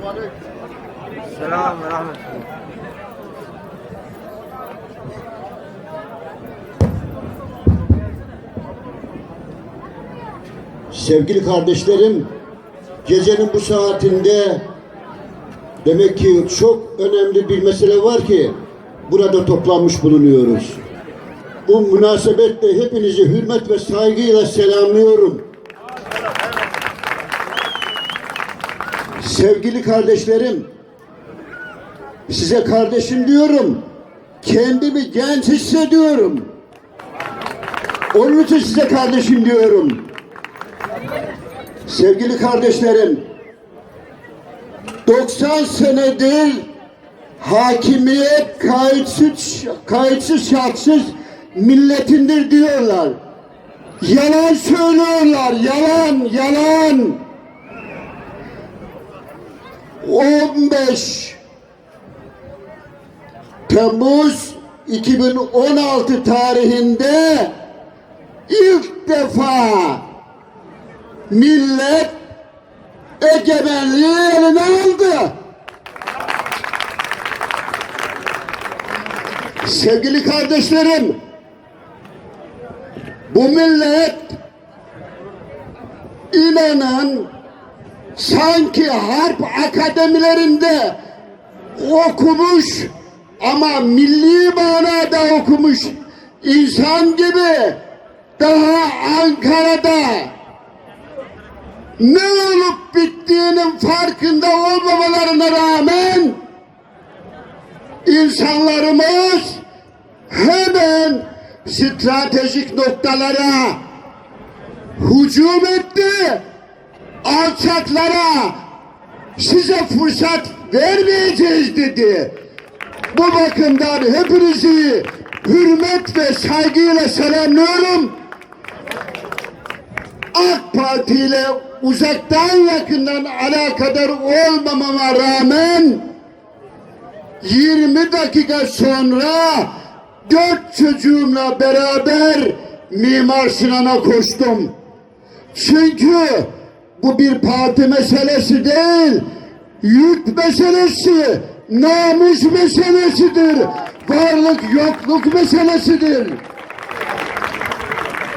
Selam ve rahmetullah. Sevgili kardeşlerim, gecenin bu saatinde demek ki çok önemli bir mesele var ki burada toplanmış bulunuyoruz. Bu münasebetle hepinizi hürmet ve saygıyla selamlıyorum. Sevgili kardeşlerim, size kardeşim diyorum, kendimi genç hissediyorum. Onun için size kardeşim diyorum. Sevgili kardeşlerim, 90 senedir hakimiyet kayıtsız, kayıtsız şartsız milletindir diyorlar. Yalan söylüyorlar, yalan, yalan. 15 Temmuz 2016 tarihinde ilk defa millet egemenliği eline aldı. Sevgili kardeşlerim, bu millet inanın sanki harp akademilerinde okumuş ama milli manada okumuş insan gibi daha Ankara'da ne olup bittiğinin farkında olmamalarına rağmen insanlarımız hemen stratejik noktalara hücum etti. Alçaklara size fırsat vermeyeceğiz dedi. Bu bakımdan hepinizi hürmet ve saygıyla selamlıyorum. AK Parti ile uzaktan yakından alakadar olmamama rağmen 20 dakika sonra dört çocuğumla beraber Mimar Sinan'a koştum. Çünkü bu bir parti meselesi değil, yurt meselesi, namus meselesidir, varlık yokluk meselesidir.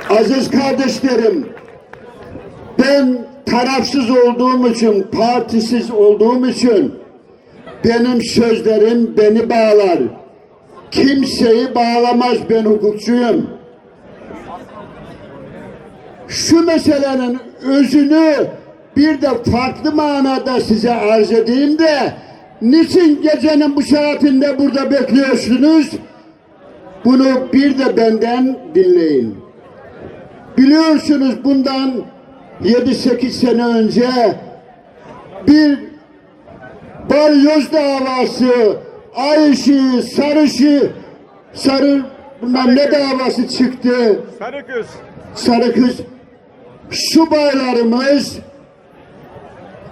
Aziz kardeşlerim, ben tarafsız olduğum için, partisiz olduğum için benim sözlerim beni bağlar. Kimseyi bağlamaz ben hukukçuyum. Şu meselenin özünü bir de farklı manada size arz edeyim de niçin gecenin bu saatinde burada bekliyorsunuz? Bunu bir de benden dinleyin. Biliyorsunuz bundan 7-8 sene önce bir balyoz davası, Ayşi, Sarışı, Sarı bilmem ne davası çıktı. Sarı kız. Sarı kız subaylarımız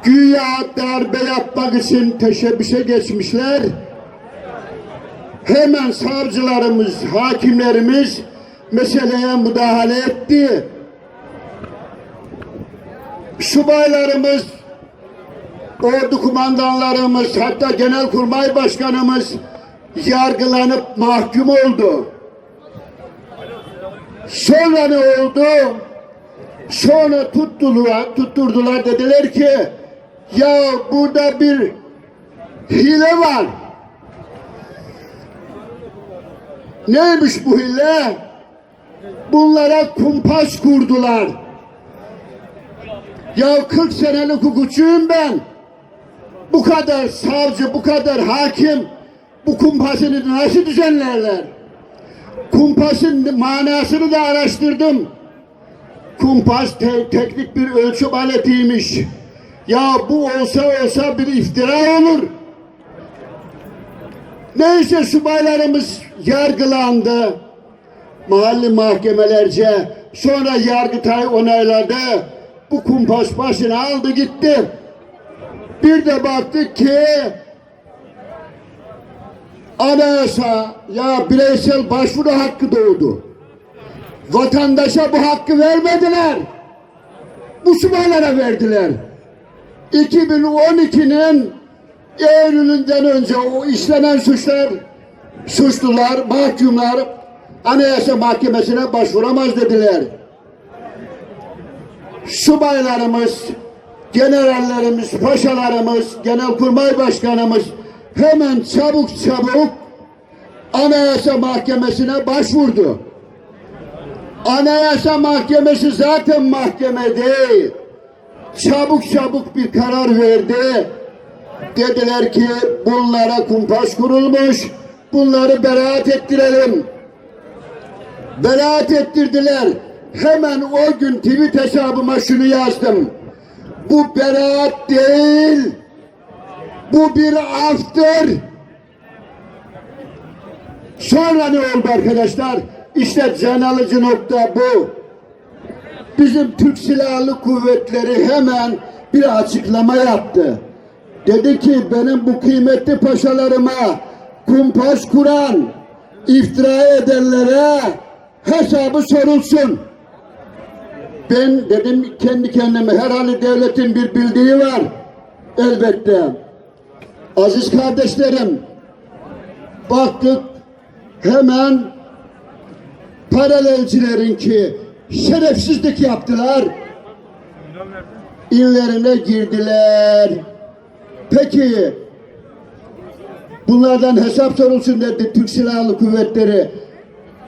güya darbe yapmak için teşebbüse geçmişler. Hemen savcılarımız, hakimlerimiz meseleye müdahale etti. Subaylarımız, ordu kumandanlarımız, hatta genelkurmay başkanımız yargılanıp mahkum oldu. Sonra ne oldu? Sonra tuttular, tutturdular dediler ki ya burada bir hile var. Neymiş bu hile? Bunlara kumpas kurdular. Ya 40 senelik hukukçuyum ben. Bu kadar savcı, bu kadar hakim bu kumpasını nasıl düzenlerler? Kumpasın manasını da araştırdım. Kumpas te- teknik bir ölçüm aletiymiş. Ya bu olsa olsa bir iftira olur. Neyse subaylarımız yargılandı. Mahalli mahkemelerce sonra Yargıtay onayladı. Bu kumpas başını aldı gitti. Bir de baktık ki anayasa ya bireysel başvuru hakkı doğdu. Vatandaşa bu hakkı vermediler. Bu subaylara verdiler. 2012'nin Eylül'ünden önce o işlenen suçlar, suçlular, mahkumlar Anayasa Mahkemesi'ne başvuramaz dediler. Subaylarımız, generallerimiz, paşalarımız, genelkurmay başkanımız hemen çabuk çabuk Anayasa Mahkemesi'ne başvurdu. Anayasa Mahkemesi zaten mahkeme değil. Çabuk çabuk bir karar verdi. Dediler ki bunlara kumpas kurulmuş. Bunları beraat ettirelim. Beraat ettirdiler. Hemen o gün tweet hesabıma şunu yazdım. Bu beraat değil. Bu bir aftır. Sonra ne oldu arkadaşlar? İşte can alıcı nokta bu. Bizim Türk Silahlı Kuvvetleri hemen bir açıklama yaptı. Dedi ki benim bu kıymetli paşalarıma kumpas kuran, iftira edenlere hesabı sorulsun. Ben dedim kendi kendime herhalde devletin bir bildiği var. Elbette. Aziz kardeşlerim, baktık hemen paralelcilerin ki şerefsizlik yaptılar. İllerine girdiler. Peki bunlardan hesap sorulsun dedi Türk Silahlı Kuvvetleri.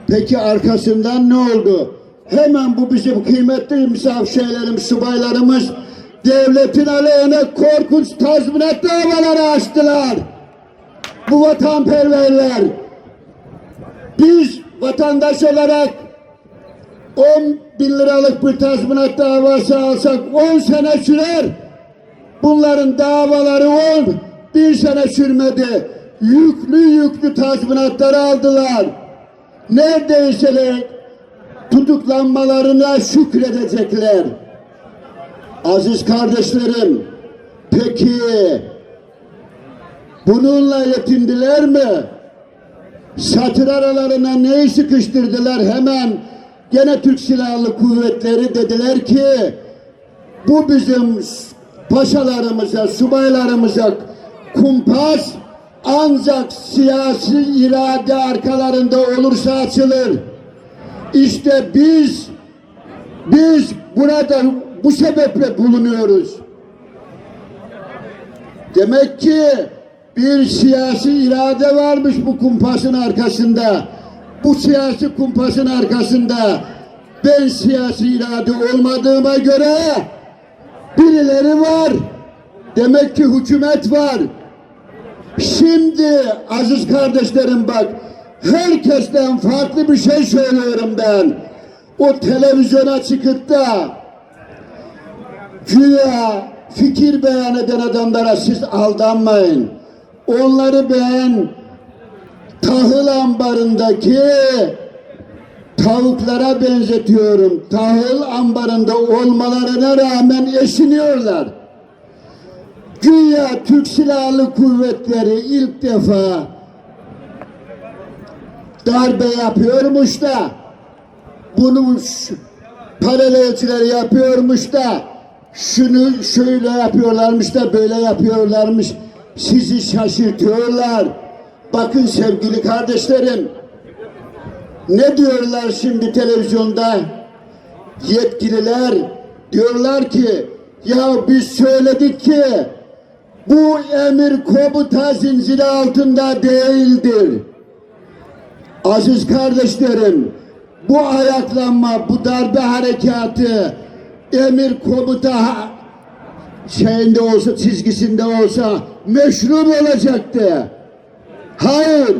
Peki arkasından ne oldu? Hemen bu bizim kıymetli misafirlerimiz, subaylarımız devletin aleyhine korkunç tazminat davaları açtılar. Bu vatanperverler biz vatandaş olarak 10 bin liralık bir tazminat davası alsak 10 sene sürer. Bunların davaları 10 bir sene sürmedi. Yüklü yüklü tazminatları aldılar. Neredeyse tutuklanmalarına şükredecekler. Aziz kardeşlerim, peki bununla yetindiler mi? Satır aralarına neyi sıkıştırdılar hemen gene Türk Silahlı Kuvvetleri dediler ki bu bizim paşalarımıza, subaylarımıza kumpas ancak siyasi irade arkalarında olursa açılır. İşte biz biz burada bu sebeple bulunuyoruz. Demek ki bir siyasi irade varmış bu kumpasın arkasında. Bu siyasi kumpasın arkasında ben siyasi irade olmadığıma göre birileri var. Demek ki hükümet var. Şimdi aziz kardeşlerim bak herkesten farklı bir şey söylüyorum ben. O televizyona çıkıp da güya fikir beyan eden adamlara siz aldanmayın. Onları ben tahıl ambarındaki tavuklara benzetiyorum. Tahıl ambarında olmalarına rağmen eşiniyorlar. Güya Türk Silahlı Kuvvetleri ilk defa darbe yapıyormuş da bunu paralelciler yapıyormuş da şunu şöyle yapıyorlarmış da böyle yapıyorlarmış. Sizi şaşırtıyorlar. Bakın sevgili kardeşlerim. Ne diyorlar şimdi televizyonda? Yetkililer diyorlar ki ya biz söyledik ki bu emir komuta zinciri altında değildir. Aziz kardeşlerim, bu ayaklanma, bu darbe harekatı emir komuta şeyinde olsa, çizgisinde olsa meşru mu olacaktı? Hayır.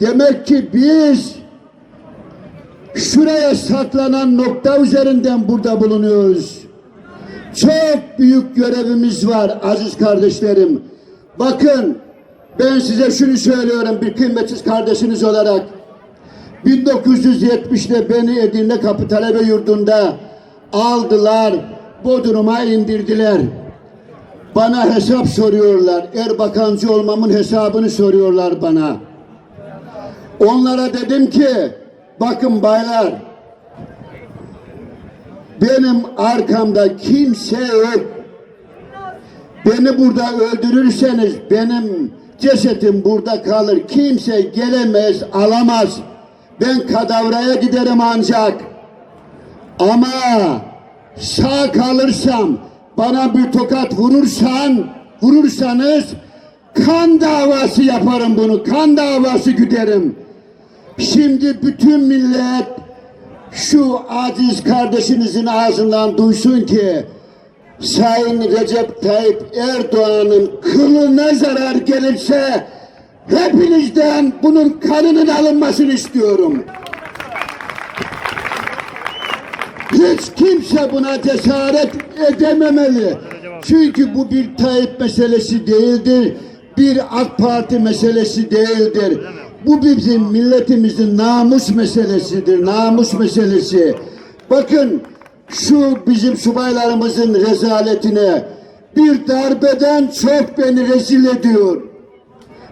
Demek ki biz şuraya saklanan nokta üzerinden burada bulunuyoruz. Çok büyük görevimiz var aziz kardeşlerim. Bakın ben size şunu söylüyorum bir kıymetsiz kardeşiniz olarak. 1970'te beni Edirne Kapı Talebe Yurdu'nda aldılar, Bodrum'a indirdiler. Bana hesap soruyorlar. Erbakancı olmamın hesabını soruyorlar bana. Onlara dedim ki, bakın baylar, benim arkamda kimse yok. Beni burada öldürürseniz benim cesetim burada kalır. Kimse gelemez, alamaz. Ben kadavraya giderim ancak. Ama sağ kalırsam bana bir tokat vurursan, vurursanız kan davası yaparım bunu. Kan davası güderim. Şimdi bütün millet şu aciz kardeşinizin ağzından duysun ki Sayın Recep Tayyip Erdoğan'ın kılına zarar gelirse hepinizden bunun kanının alınmasını istiyorum. Hiç kimse buna cesaret edememeli. Çünkü bu bir Tayyip meselesi değildir. Bir AK Parti meselesi değildir. Bu bizim milletimizin namus meselesidir. Namus meselesi. Bakın şu bizim subaylarımızın rezaletine bir darbeden çok beni rezil ediyor.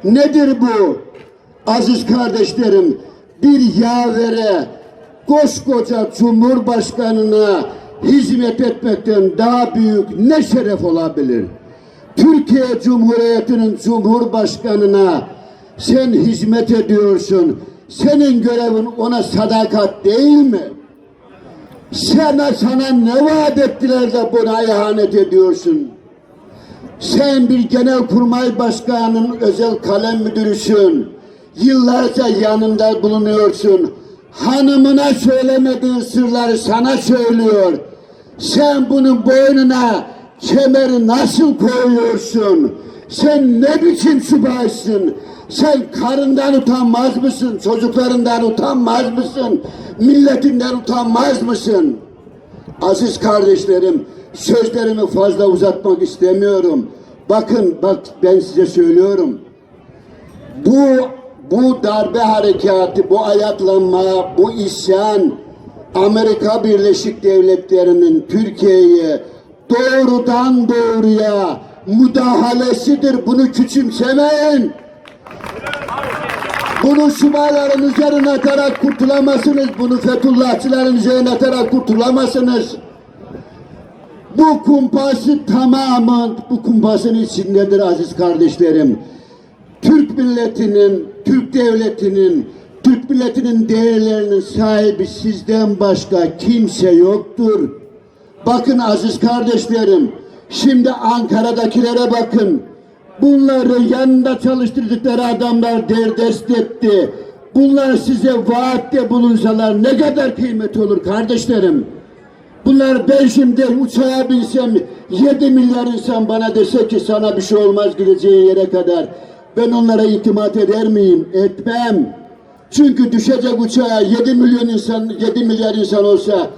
Nedir bu? Aziz kardeşlerim, bir yavere koskoca Cumhurbaşkanına hizmet etmekten daha büyük ne şeref olabilir? Türkiye Cumhuriyeti'nin Cumhurbaşkanına sen hizmet ediyorsun. Senin görevin ona sadakat değil mi? Sana sana ne vaat ettiler de buna ihanet ediyorsun? Sen bir genelkurmay başkanının özel kalem müdürüsün. Yıllarca yanında bulunuyorsun. Hanımına söylemediğin sırları sana söylüyor. Sen bunun boynuna kemeri nasıl koyuyorsun? Sen ne biçim subaysın? Sen karından utanmaz mısın? Çocuklarından utanmaz mısın? Milletinden utanmaz mısın? Aziz kardeşlerim, sözlerimi fazla uzatmak istemiyorum. Bakın, bak ben size söylüyorum. Bu bu darbe harekatı, bu ayaklanma, bu isyan Amerika Birleşik Devletleri'nin Türkiye'ye doğrudan doğruya müdahalesidir. Bunu küçümsemeyin. Bunu subayların üzerine atarak kurtulamazsınız. Bunu Fethullahçıların üzerine atarak kurtulamazsınız. Bu kumpası tamamen bu kumpasın içindedir aziz kardeşlerim. Türk milletinin, Türk devletinin, Türk milletinin değerlerinin sahibi sizden başka kimse yoktur. Bakın aziz kardeşlerim, şimdi Ankara'dakilere bakın. Bunları yanında çalıştırdıkları adamlar derdest etti. Bunlar size vaatte bulunsalar ne kadar kıymet olur kardeşlerim. Bunlar ben şimdi uçağa binsem 7 milyar insan bana dese ki sana bir şey olmaz gideceğin yere kadar. Ben onlara itimat eder miyim? Etmem. Çünkü düşecek uçağa 7 milyon insan, 7 milyar insan olsa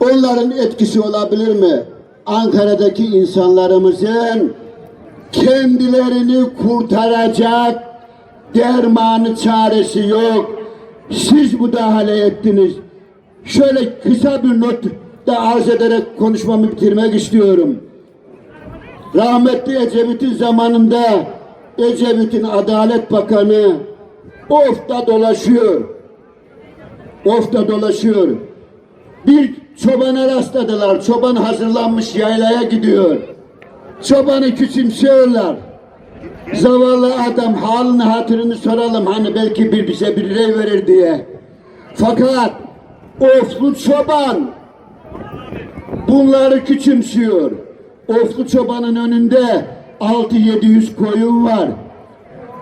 onların etkisi olabilir mi? Ankara'daki insanlarımızın kendilerini kurtaracak dermanı çaresi yok. Siz müdahale ettiniz. Şöyle kısa bir not da arz ederek konuşmamı bitirmek istiyorum. Rahmetli Ecevit'in zamanında Ecevit'in Adalet Bakanı ofta dolaşıyor. Ofta dolaşıyor. Bir çobana rastladılar. Çoban hazırlanmış yaylaya gidiyor. Çobanı küçümsüyorlar. Zavallı adam halini hatırını soralım hani belki bir bize bir rey verir diye. Fakat oflu çoban bunları küçümsüyor. Oflu çobanın önünde 6-700 koyun var.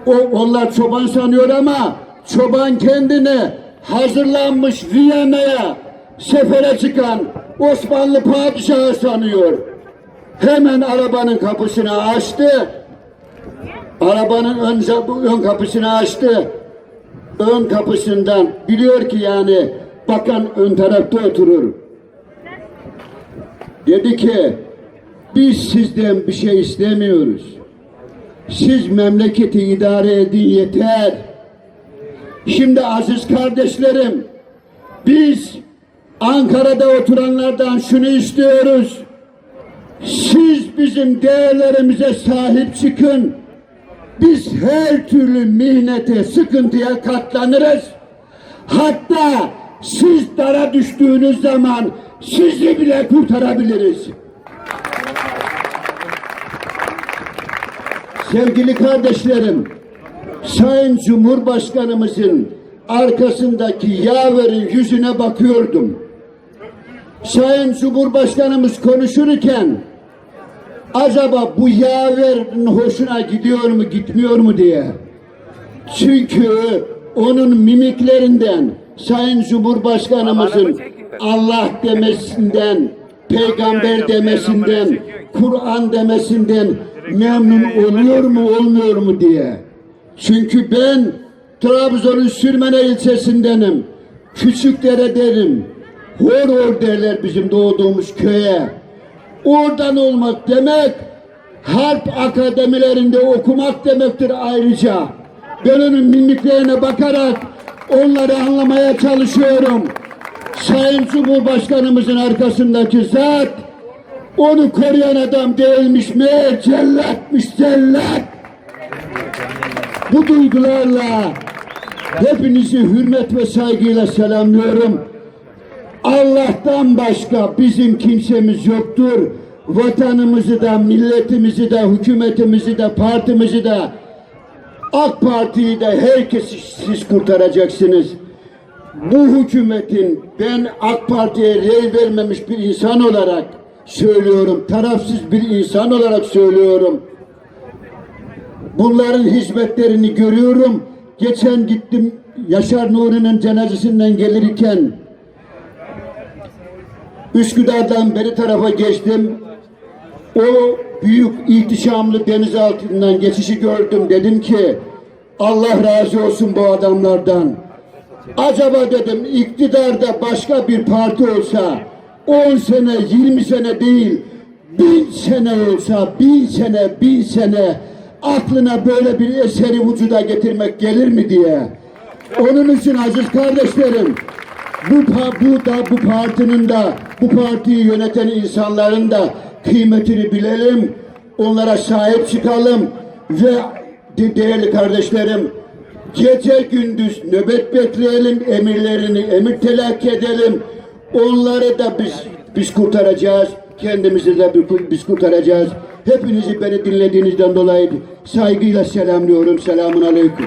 O, onlar çoban sanıyor ama çoban kendini hazırlanmış Viyana'ya sefere çıkan Osmanlı padişahı sanıyor. Hemen arabanın kapısını açtı. Arabanın ön, ön kapısını açtı. Ön kapısından biliyor ki yani bakan ön tarafta oturur. Dedi ki biz sizden bir şey istemiyoruz. Siz memleketi idare edin yeter. Şimdi aziz kardeşlerim biz Ankara'da oturanlardan şunu istiyoruz. Siz bizim değerlerimize sahip çıkın. Biz her türlü mihnete, sıkıntıya katlanırız. Hatta siz dara düştüğünüz zaman sizi bile kurtarabiliriz. Sevgili kardeşlerim, Sayın Cumhurbaşkanımızın arkasındaki yaverin yüzüne bakıyordum. Sayın Cumhurbaşkanımız konuşurken acaba bu yaverin hoşuna gidiyor mu gitmiyor mu diye. Çünkü onun mimiklerinden Sayın Cumhurbaşkanımızın Allah demesinden, peygamber demesinden, Kur'an demesinden memnun oluyor mu olmuyor mu diye. Çünkü ben Trabzon'un Sürmene ilçesindenim. Küçükdere derim. Hor hor derler bizim doğduğumuz köye. Oradan olmak demek harp akademilerinde okumak demektir ayrıca. Ben onun mimiklerine bakarak onları anlamaya çalışıyorum. Sayın Cumhurbaşkanımızın arkasındaki zat onu koruyan adam değilmiş meğer cellatmış cellat. Bu duygularla hepinizi hürmet ve saygıyla selamlıyorum. Allah'tan başka bizim kimsemiz yoktur. Vatanımızı da, milletimizi de, hükümetimizi de, partimizi de, AK Parti'yi de herkesi siz kurtaracaksınız. Bu hükümetin ben AK Parti'ye rey vermemiş bir insan olarak söylüyorum, tarafsız bir insan olarak söylüyorum. Bunların hizmetlerini görüyorum. Geçen gittim Yaşar Nuri'nin cenazesinden gelirken Üsküdar'dan beri tarafa geçtim. O büyük ihtişamlı denizaltından geçişi gördüm. Dedim ki Allah razı olsun bu adamlardan. Acaba dedim iktidarda başka bir parti olsa 10 sene 20 sene değil bin sene olsa bin sene bin sene aklına böyle bir eseri vücuda getirmek gelir mi diye. Onun için aziz kardeşlerim bu, bu da bu partinin de bu partiyi yöneten insanların da kıymetini bilelim. Onlara sahip çıkalım ve de- değerli kardeşlerim gece gündüz nöbet bekleyelim emirlerini emir telakki edelim. Onları da biz biz kurtaracağız. Kendimizi de bi- biz kurtaracağız. Hepinizi beni dinlediğinizden dolayı saygıyla selamlıyorum. Selamun aleyküm.